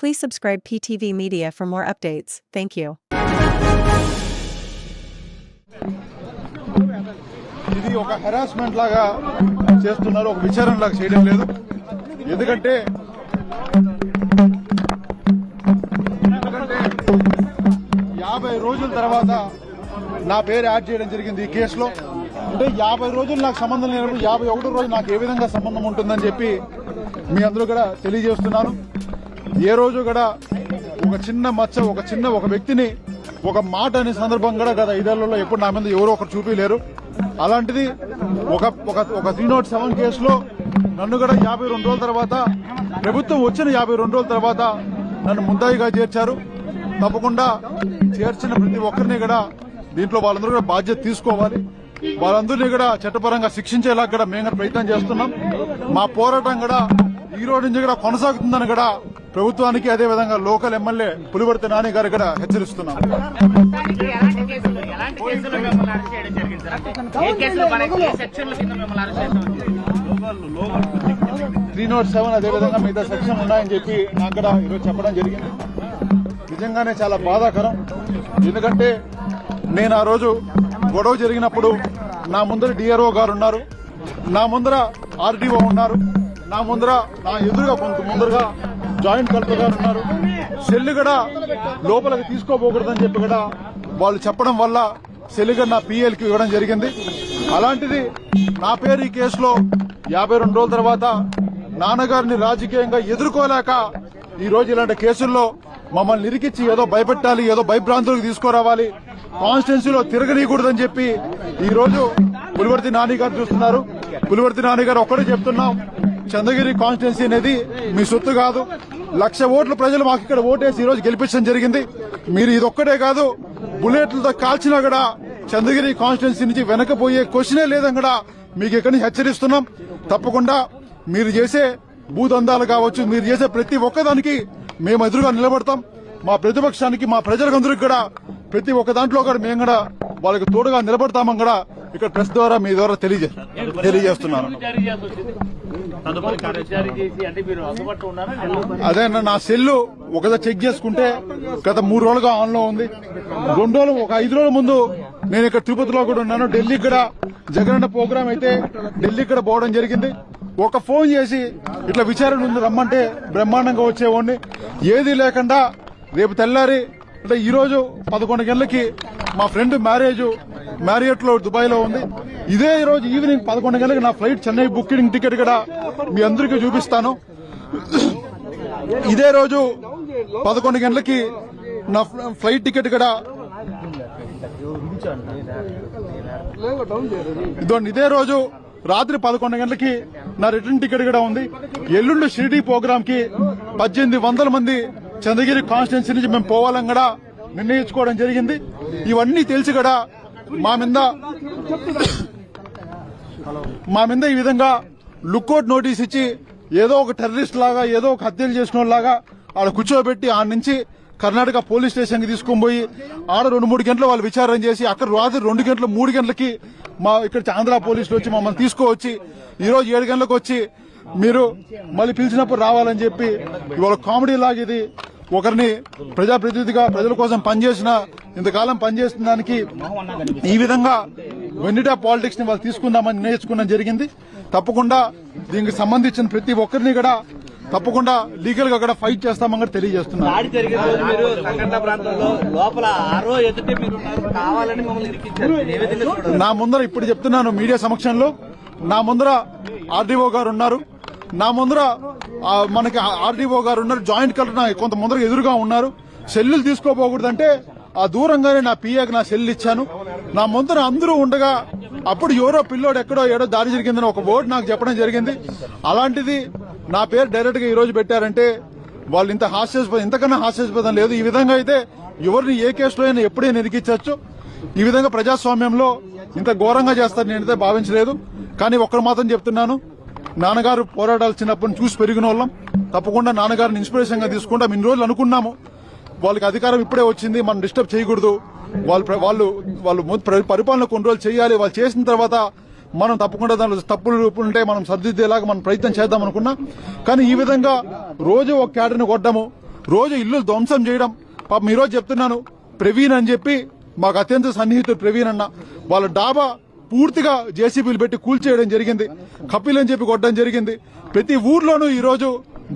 Please subscribe PTV Media for more updates. Thank you. ఇది ఒక harassment లాగా చేస్తున్నారు ఒక విచారణ లాగా చేయడం లేదు ఎందుకంటే ఎందుకంటే యాభై రోజుల తర్వాత నా పేరు యాడ్ చేయడం జరిగింది ఈ కేసులో అంటే యాభై రోజులు నాకు సంబంధం లేనప్పుడు యాభై ఒకటో రోజు నాకు ఏ విధంగా సంబంధం ఉంటుందని చెప్పి మీ అందరూ కూడా తెలియజేస్తున్నాను ఏ రోజు కూడా ఒక చిన్న మచ్చ ఒక చిన్న ఒక వ్యక్తిని ఒక మాట అనే సందర్భం కూడా గత ఐదేళ్ళలో ఎప్పుడు నా మీద ఎవరో ఒకరు చూపించలేరు అలాంటిది ఒక ఒక ఒక త్రీ నాట్ సెవెన్ కేసులో నన్ను కూడా యాభై రెండు రోజుల తర్వాత ప్రభుత్వం వచ్చిన యాభై రెండు రోజుల తర్వాత నన్ను ముందాయిగా చేర్చారు. తప్పకుండా చేర్చిన ప్రతి ఒక్కరిని కూడా దీంట్లో వాళ్ళందరూ కూడా బాధ్యత తీసుకోవాలి. వాళ్ళందరినీ కూడా చట్టపరంగా శిక్షించేలా కూడా మేము కూడా ప్రయత్నం చేస్తున్నాం. మా పోరాటం కూడా ఈ రోజు నుంచి కూడా కొనసాగుతుందని కూడా ప్రభుత్వానికి అదే విధంగా లోకల్ ఎమ్మెల్యే పులివర్తి నాని గారు ఇక్కడ హెచ్చరిస్తున్నాం. త్రీ నాట్ సెవెన్ అదే విధంగా మిగతా సెక్షన్ ఉన్నాయని చెప్పి నాకు కూడా ఈరోజు చెప్పడం జరిగింది. నిజంగానే చాలా బాధాకరం. ఎందుకంటే నేను ఆ రోజు గొడవ జరిగినప్పుడు నా ముందర డిఆర్ఓ గారు ఉన్నారు. నా ముందర ఆర్డీఓ ఉన్నారు. నా ముందర నా ఎదురుగా కొంత ముందరగా జాయింట్ కలెక్టర్ గారు ఉన్నారు. సెల్లు కూడా లోపలికి తీసుకోపోకూడదని చెప్పి కూడా వాళ్ళు చెప్పడం వల్ల సెల్లు కూడా నా పిఎల్కి ఇవ్వడం జరిగింది. అలాంటిది నా పేరు ఈ కేసులో యాభై రెండు రోజుల తర్వాత నాన్నగారిని రాజకీయంగా ఎదుర్కోలేక ఈరోజు ఇలాంటి కేసుల్లో మమ్మల్ని నిరికిచ్చి ఏదో భయపెట్టాలి ఏదో భయభ్రాంతులకు తీసుకురావాలి కాన్స్టిట్యున్సీలో తిరగనీయకూడదని చెప్పి ఈరోజు పులివర్తి నాని గారు చూస్తున్నారు. పులివర్తి నాని గారు ఒక్కడే చెప్తున్నాం చంద్రగిరి కాన్స్టిట్యున్సీ అనేది మీ సొత్తు కాదు. లక్ష ఓట్లు ప్రజలు మాకు ఇక్కడ ఓటేసి ఈ రోజు గెలిపించడం జరిగింది. మీరు ఇదొక్కటే కాదు బుల్లెట్లతో కాల్చినా కూడా చంద్రగిరి కాన్స్టిట్యున్సీ నుంచి వెనకపోయే క్వశ్చనే లేదని కూడా మీకు ఇక్కడి నుంచి హెచ్చరిస్తున్నాం. తప్పకుండా మీరు చేసే భూదందాలు కావచ్చు మీరు చేసే ప్రతి ఒక్కదానికి మేము ఎదురుగా నిలబడతాం. మా ప్రతిపక్షానికి మా ప్రజలందరికీ కూడా ప్రతి ఒక్క దాంట్లో కూడా మేము కూడా వాళ్ళకి తోడుగా నిలబడతామని కూడా ఇక్కడ ప్రెస్ ద్వారా మీ ద్వారా తెలియజే తెలియజేస్తున్నాను. అదే అన్న నా సెల్ ఒకదా చెక్ చేసుకుంటే గత మూడు రోజులుగా ఆన్లో ఉంది. రెండు రోజులు ఒక ఐదు రోజుల ముందు నేను ఇక్కడ తిరుపతిలో కూడా ఉన్నాను. ఢిల్లీ కూడా జగనన్న ప్రోగ్రామ్ అయితే ఢిల్లీ కూడా పోవడం జరిగింది. ఒక ఫోన్ చేసి ఇట్లా విచారణ ఉంది రమ్మంటే బ్రహ్మాండంగా వచ్చేవాడిని. ఏది లేకుండా రేపు తెల్లారి అంటే ఈ రోజు పదకొండు గంటలకి మా ఫ్రెండ్ మ్యారేజ్ మ్యారియట్లో దుబాయ్లో ఉంది. ఇదే రోజు ఈవినింగ్ పదకొండు గంటలకు నా ఫ్లైట్ చెన్నై బుకింగ్ టికెట్ కూడా మీ అందరికీ చూపిస్తాను. ఇదే రోజు పదకొండు గంటలకి నా ఫ్లైట్ టికెట్ కూడా ఇదిగోండి ఇదే రోజు రాత్రి పదకొండు గంటలకి నా రిటర్న్ టికెట్ కూడా ఉంది. ఎల్లుండి షిరిడి ప్రోగ్రామ్కి పద్దెనిమిది వందల మంది చంద్రగిరి కాన్స్టిట్యున్సీ నుంచి మేము పోవాలని కూడా నిర్ణయించుకోవడం జరిగింది. ఇవన్నీ తెలిసి కూడా మా మీద మా మీద ఈ విధంగా లుక్అవుట్ నోటీస్ ఇచ్చి ఏదో ఒక టెర్రరిస్ట్ లాగా ఏదో ఒక హత్యలు చేసిన లాగా ఆడ కూర్చోబెట్టి ఆడ నుంచి కర్ణాటక పోలీస్ స్టేషన్కి తీసుకొని పోయి ఆడ రెండు మూడు గంటలు వాళ్ళు విచారణ చేసి అక్కడ రాత్రి రెండు గంటలు మూడు గంటలకి మా ఇక్కడ ఆంధ్ర పోలీసులు వచ్చి మమ్మల్ని తీసుకువచ్చి ఈరోజు ఏడు గంటలకు వచ్చి మీరు మళ్ళీ పిలిచినప్పుడు రావాలని చెప్పి ఇవాళ కామెడీ లాగా ఇది ఒకరిని ప్రజాప్రతినిధిగా ప్రజల కోసం పనిచేసిన ఇంతకాలం పనిచేసిన దానికి ఈ విధంగా వెన్నిటా పాలిటిక్స్ని వాళ్ళు తీసుకుందామని నిర్ణయించుకోవడం జరిగింది. తప్పకుండా దీనికి సంబంధించిన ప్రతి ఒక్కరిని కూడా తప్పకుండా లీగల్గా కూడా ఫైట్ చేస్తామని కూడా తెలియజేస్తున్నారు. నా ముందర ఇప్పుడు చెప్తున్నాను మీడియా సమక్షంలో. నా ముందర ఆర్డీఓ గారు ఉన్నారు. నా ముందర మనకి ఆర్డీఓ గారు ఉన్నారు జాయింట్ కలెక్టర్ కొంత ముందర ఎదురుగా ఉన్నారు. సెల్లులు తీసుకోపోకూడదంటే ఆ దూరంగానే నా పిఏకి నా సెల్ ఇచ్చాను. నా ముందర అందరూ ఉండగా అప్పుడు ఎవరో పిల్లోడు ఎక్కడో ఏడో దారి జరిగిందని ఒక ఓటు నాకు చెప్పడం జరిగింది. అలాంటిది నా పేరు డైరెక్ట్గా ఈ రోజు పెట్టారంటే వాళ్ళు ఇంత హాస్యాస్పదం ఇంతకన్నా హాస్యాస్పదం లేదు. ఈ విధంగా అయితే ఎవరిని ఏ కేసులో అయినా ఎప్పుడైనా ఇరికించవచ్చు ఈ విధంగా ప్రజాస్వామ్యంలో ఇంత ఘోరంగా చేస్తారని నేనైతే భావించలేదు. కానీ ఒక్కరు మాత్రం చెప్తున్నాను నాన్నగారు పోరాటాలు చిన్నప్పటి చూసి పెరిగిన వాళ్ళం. తప్పకుండా నాన్నగారిని ఇన్స్పిరేషన్గా తీసుకుంటాం. ఇన్ని రోజులు అనుకున్నాము. వాళ్ళకి అధికారం ఇప్పుడే వచ్చింది. మనం డిస్టర్బ్ చేయకూడదు. వాళ్ళు వాళ్ళు వాళ్ళు పరిపాలన కొన్ని రోజులు చేయాలి. వాళ్ళు చేసిన తర్వాత మనం తప్పకుండా దానిలో తప్పులు ఉంటే మనం సర్దిద్దేలాగా మనం ప్రయత్నం చేద్దాం అనుకున్నాం. కానీ ఈ విధంగా రోజు ఒక క్యాడర్ని కొట్టడము రోజు ఇల్లు ధ్వంసం చేయడం. పాపం ఈరోజు చెప్తున్నాను ప్రవీణ్ అని చెప్పి మాకు అత్యంత సన్నిహితుడు ప్రవీణ్ అన్న. వాళ్ళ డాబా పూర్తిగా జేసీబీలు పెట్టి కూల్చేయడం జరిగింది. కపిల్ అని చెప్పి కొట్టడం జరిగింది. ప్రతి ఊర్లోనూ ఈరోజు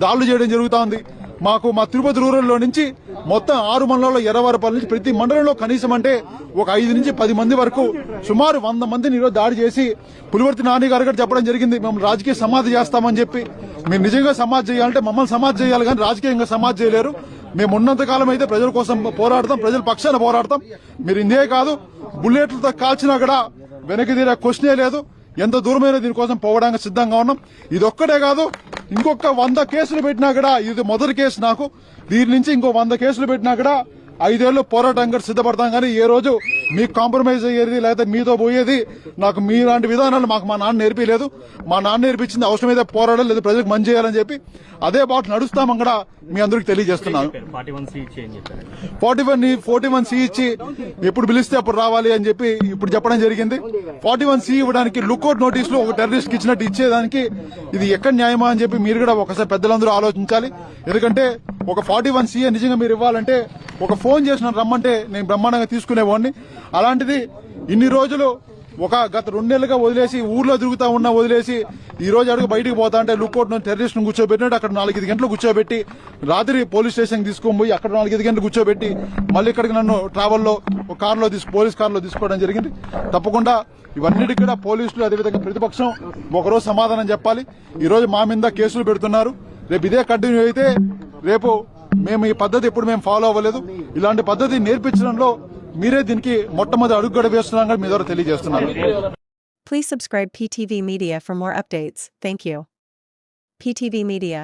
దాడులు చేయడం జరుగుతా ఉంది మాకు మా తిరుపతి రూరల్లో నుంచి మొత్తం ఆరు మండలాల్లో ఎర్రవారపల్లి నుంచి ప్రతి మండలంలో కనీసం అంటే ఒక ఐదు నుంచి పది మంది వరకు సుమారు వంద మందిని ఈరోజు దాడి చేసి పులివర్తి నాని గారు కూడా చెప్పడం జరిగింది. మేము రాజకీయ సమాధి చేస్తామని చెప్పి. మీరు నిజంగా సమాధి చేయాలంటే మమ్మల్ని సమాధి చేయాలి కానీ రాజకీయంగా సమాధి చేయలేరు. మేము ఉన్నంతకాలం అయితే ప్రజల కోసం పోరాడతాం ప్రజల పక్షాన పోరాడతాం. మీరు ఇందే కాదు బుల్లెట్లతో కాల్చినా కూడా వెనక్కి తీరే క్వశ్చనే లేదు. ఎంత దూరమైన దీనికోసం పోవడానికి సిద్ధంగా ఉన్నాం. ఇది ఒక్కటే కాదు ఇంకొక వంద కేసులు పెట్టినా కూడా ఇది మొదటి కేసు నాకు. దీని నుంచి ఇంకో వంద కేసులు పెట్టినా కూడా ఐదేళ్ళు పోరాటంగా సిద్ధపడతాం కానీ ఏ రోజు మీకు కాంప్రమైజ్ అయ్యేది లేకపోతే మీతో పోయేది నాకు మీలాంటి విధానాలు మాకు మా నాన్న నేర్పించలేదు మా నాన్న నేర్పించింది అవసరమైతే పోరాడాలి లేదా ప్రజలకు మంచి చేయాలని చెప్పి అదే బాట నడుస్తామని కూడా మీ అందరికి తెలియజేస్తున్నాను. Forty one forty one forty one C ఇచ్చి ఎప్పుడు పిలిస్తే అప్పుడు రావాలి అని చెప్పి ఇప్పుడు చెప్పడం జరిగింది. ఫార్టీ వన్ సి ఇవ్వడానికి లుక్అవుట్ నోటీసులు ఒక టెర్రరిస్ట్ ఇచ్చినట్టు ఇచ్చేదానికి ఇది ఎక్కడ న్యాయమా అని చెప్పి మీరు కూడా ఒకసారి పెద్దలందరూ ఆలోచించాలి. ఎందుకంటే ఒక ఫార్టీ వన్ సిఏ నిజంగా మీరు ఇవ్వాలంటే ఒక ఫోన్ చేసిన రమ్మంటే నేను బ్రహ్మాండంగా తీసుకునేవాడిని. అలాంటిది ఇన్ని రోజులు ఒక గత రెండు నెలలుగా వదిలేసి ఊర్లో తిరుగుతా ఉన్నా వదిలేసి ఈ రోజు అడుగు బయటికి పోతా అంటే లుక్అవుట్ టెర్రరిస్ట్ కూర్చోబెట్టినట్టు అక్కడ నాలుగైదు గంటలు కూర్చోబెట్టి రాత్రి పోలీస్ స్టేషన్ తీసుకొని పోయి అక్కడ నాలుగైదు గంటలు కూర్చోబెట్టి మళ్ళీ ఇక్కడికి నన్ను ట్రావెల్లో ఒక కారులో తీసు పోలీస్ కారులో తీసుకోవడం జరిగింది. తప్పకుండా ఇవన్నిటికి కూడా పోలీసులు అదేవిధంగా ప్రతిపక్షం ఒకరోజు సమాధానం చెప్పాలి. ఈ రోజు మా మీద కేసులు పెడుతున్నారు. రేపు ఇదే కంటిన్యూ అయితే రేపు మేము ఈ పద్ధతి ఎప్పుడు మేము ఫాలో అవ్వలేదు. ఇలాంటి పద్ధతి నేర్పించడంలో మీరే దీనికి మొట్టమొదటి అడుగు కూడా వేస్తున్నాం మీ ద్వారా తెలియజేస్తున్నాను Please subscribe PTV Media for more updates. Thank you. PTV Media.